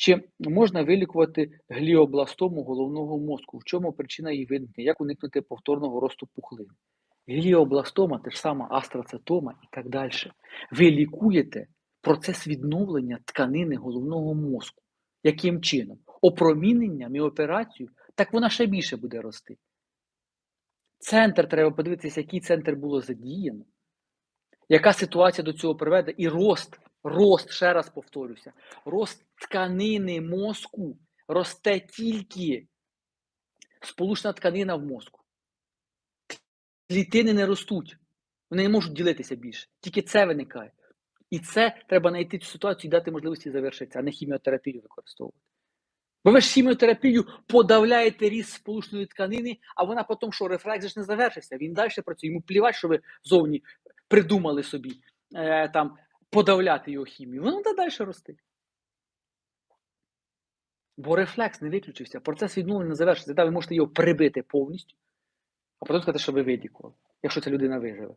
Чи можна вилікувати гліобластому головного мозку? В чому причина її виникнення? Як уникнути повторного росту пухлин? Гліобластома, те ж сама астрацитома і так далі. Ви лікуєте процес відновлення тканини головного мозку. Яким чином? Опроміненням і операцією, так вона ще більше буде рости. Центр треба подивитися, який центр було задіяно, яка ситуація до цього приведе, і рост, рост, ще раз повторюся, рост тканини мозку росте тільки сполучна тканина в мозку. Клітини не ростуть, вони не можуть ділитися більше. Тільки це виникає. І це треба знайти цю ситуацію і дати можливості завершитися, а не хіміотерапію використовувати. Бо ви ж хіміотерапію подавляєте ріст сполучної тканини, а вона потім, що рефлекс ж не завершився. Він далі працює. Йому плівать, що ви зовні придумали собі е, там подавляти його хімію. Воно буде далі рости. Бо рефлекс не виключився, процес відновлення не завершився. Та ви можете його прибити повністю, а потім сказати, що ви вилікували, якщо ця людина виживе.